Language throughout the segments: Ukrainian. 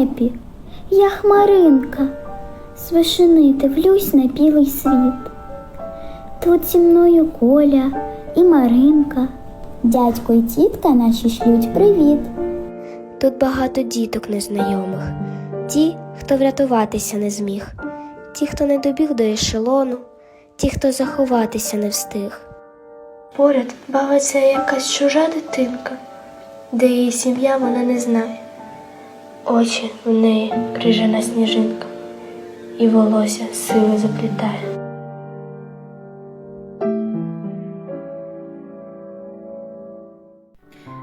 Небі, я хмаринка, з вишини дивлюсь на білий світ. Тут зі мною Коля і Маринка, дядько і тітка наші шлють привіт. Тут багато діток незнайомих, ті, хто врятуватися не зміг, ті, хто не добіг до ешелону, ті, хто заховатися не встиг. Поряд бавиться якась чужа дитинка, де її сім'я вона не знає. Очі в неї крижана сніжинка, і волосся сили заплітає.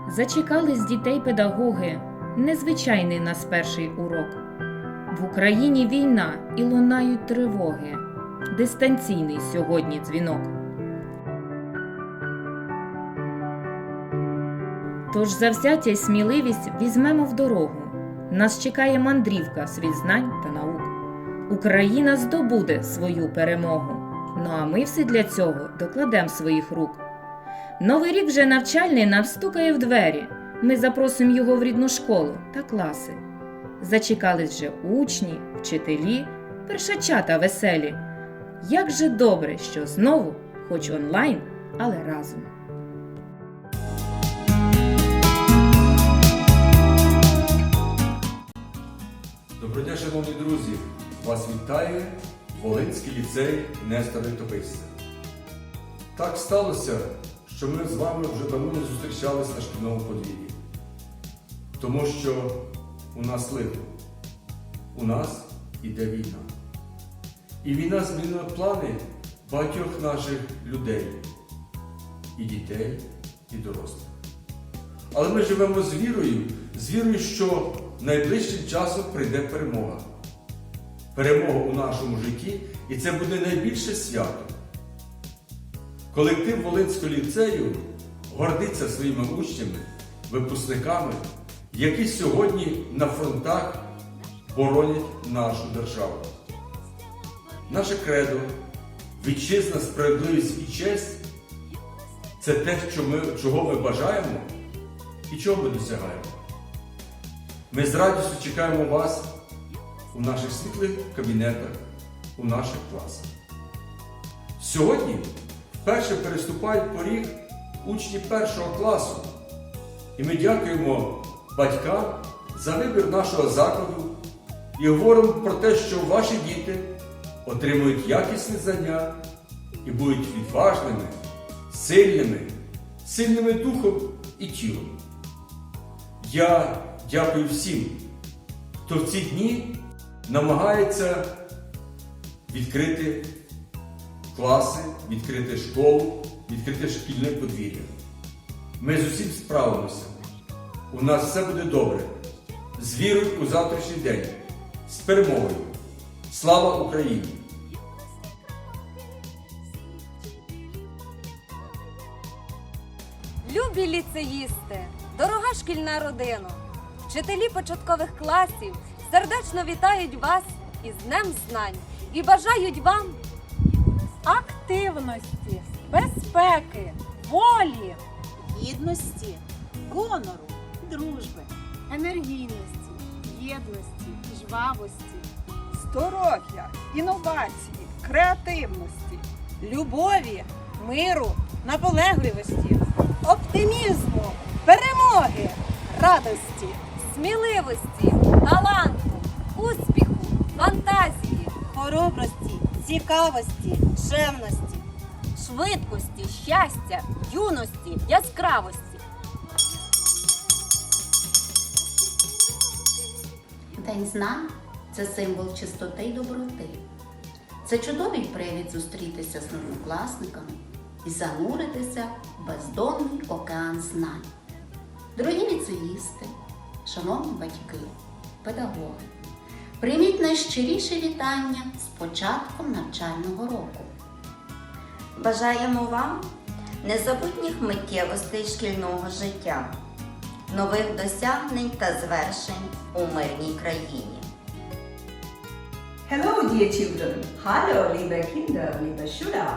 Зачекались дітей педагоги, незвичайний нас перший урок. В Україні війна і лунають тривоги. Дистанційний сьогодні дзвінок. Тож завзяття й сміливість візьмемо в дорогу. Нас чекає мандрівка світ знань та наук. Україна здобуде свою перемогу. Ну а ми все для цього докладемо своїх рук. Новий рік вже навчальний нам стукає в двері. Ми запросимо його в рідну школу та класи. Зачекались вже учні, вчителі, першачата веселі. Як же добре, що знову, хоч онлайн, але разом. Доброго дня, шановні друзі! Вас вітає Волинський ліцей Нестора Літописця. Так сталося, що ми з вами вже давно не зустрічались на шкільному подвір'ї. Тому що у нас лихо, у нас іде війна. І війна змінила плани багатьох наших людей, і дітей, і дорослих. Але ми живемо з вірою, з вірою, що найближчим часом прийде перемога. Перемога у нашому житті, і це буде найбільше свято. Колектив Волинського ліцею гордиться своїми учнями, випускниками, які сьогодні на фронтах боронять нашу державу. Наше кредо, вітчизна, справедливість і честь це те, чого ми бажаємо і чого ми досягаємо. Ми з радістю чекаємо вас у наших світлих кабінетах, у наших класах. Сьогодні вперше переступають поріг учні першого класу. І ми дякуємо батькам за вибір нашого закладу і говоримо про те, що ваші діти отримують якісні знання і будуть відважними, сильними, сильними духом і тілом. Я дякую всім, хто в ці дні намагається відкрити класи, відкрити школу, відкрити шкільне подвір'я. Ми з усім справимося. У нас все буде добре. З вірою у завтрашній день, з перемогою. Слава Україні! Любі ліцеїсти, дорога шкільна родина, вчителі початкових класів сердечно вітають вас із Днем Знань і бажають вам активності, безпеки, волі, гідності, гонору, дружби, енергійності, єдності, жвавості, здоров'я, інновації, креативності, любові, миру, наполегливості, оптимізму, перемоги, радості, сміливості, таланту, успіху, фантазії, хоробрості, цікавості, чемності. швидкості, щастя, юності, яскравості. День знань це символ чистоти й доброти. Це чудовий привід зустрітися з однокласниками і зануритися в бездонний океан знань. Дорогі ліцеїсти, шановні батьки, педагоги, прийміть найщиріше вітання з початком навчального року. Бажаємо вам незабутніх миттєвостей шкільного життя, нових досягнень та звершень у мирній країні. Hello, dear children. Hallo, liebe Kinder, liebe Schüler.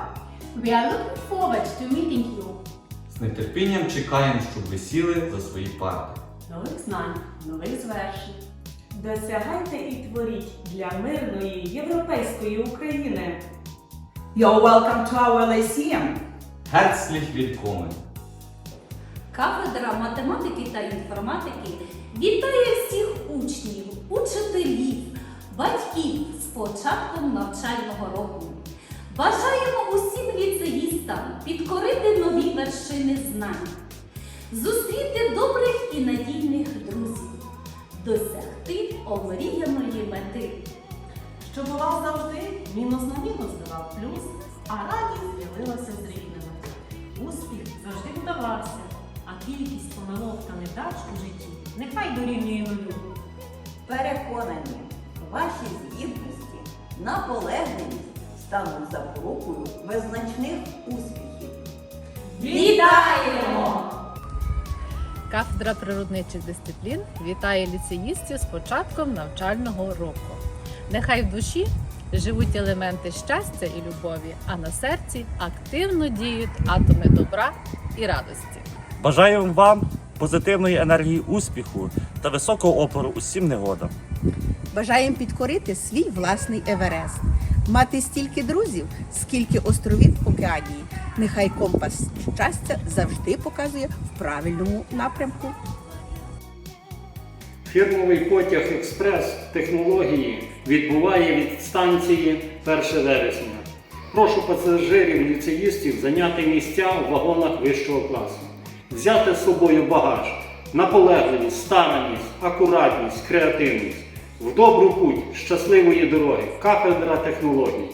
We are looking forward to meeting you. З нетерпінням чекаємо, щоб ви сіли за свої парти. Нових знань, нових звершень. Досягайте і творіть для мирної європейської України. You're welcome to our Lyceum. Herzlich willkommen! Кафедра математики та інформатики вітає всіх учнів, учителів, батьків з початком навчального року. Бажаємо усім ліцеїстам підкорити нові вершини знань, зустріти добрих і надійних друзів, досягти омріяної мети. Щоб у вас завжди мінус на мінус давав плюс, а радість з'явилася з рідними. Успіх завжди вдавався, а кількість помилок та невдач у житті нехай дорівнює нулю. Переконані, ваші здібності, наполегливість стануть запорукою визначних успіхів. Вітаємо! Кафедра природничих дисциплін вітає ліцеїстів з початком навчального року. Нехай в душі живуть елементи щастя і любові, а на серці активно діють атоми добра і радості. Бажаємо вам позитивної енергії успіху та високого опору усім негодам. Бажаємо підкорити свій власний Еверест, мати стільки друзів, скільки островів в океанії. Нехай компас щастя завжди показує в правильному напрямку. Фірмовий потяг експрес технології відбуває від станції 1 вересня. Прошу пасажирів ліцеїстів зайняти місця у вагонах вищого класу, взяти з собою багаж, наполегливість, старанність, акуратність, креативність. В добру путь щасливої дороги, кафедра технологій.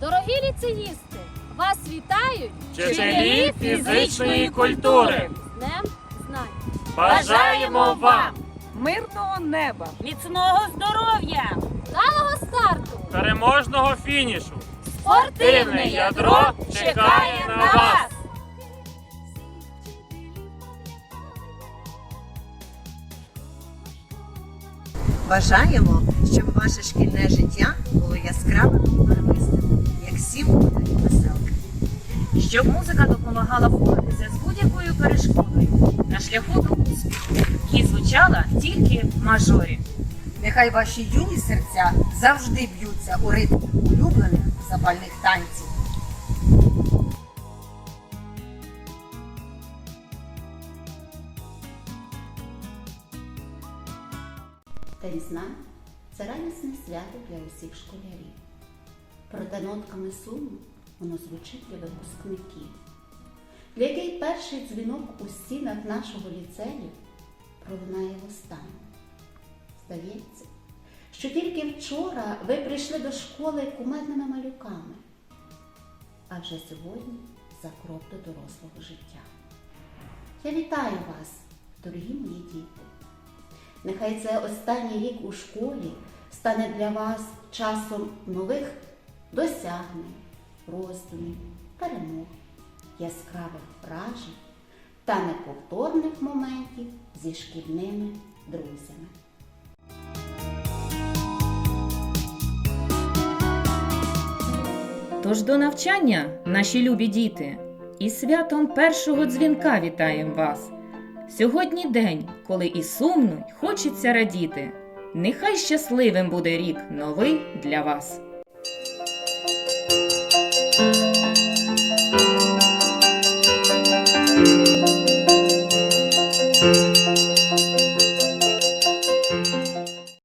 Дорогі ліцеїсти! Вас вітають Вчителі фізичної культури! з Днем Знань! Бажаємо вам Мирного неба! Міцного здоров'я! Далого старту! переможного фінішу! Спортивне ядро чекає на вас! Бажаємо, щоб ваше шкільне життя було яскравим і барвистим, як сім'ї веселки. Щоб музика допомагала впоратися з будь-якою перешкодою на шляху до успіху і звучала тільки в мажорі. Нехай ваші юні серця завжди б'ються у ритмі улюблених запальних танців. День знань це радісне свято для усіх школярів. Проте нотками суму воно звучить для випускників, для яких перший дзвінок у стінах нашого ліцею пролунає востаннє. Здається, що тільки вчора ви прийшли до школи кумедними малюками, а вже сьогодні за крок до дорослого життя. Я вітаю вас, дорогі мої діти. Нехай це останній рік у школі стане для вас часом нових досягнень, роздумів, перемог, яскравих вражень та неповторних моментів зі шкільними друзями. Тож до навчання, наші любі діти, і святом першого дзвінка вітаємо вас. Сьогодні день, коли і сумно, й хочеться радіти. Нехай щасливим буде рік новий для вас.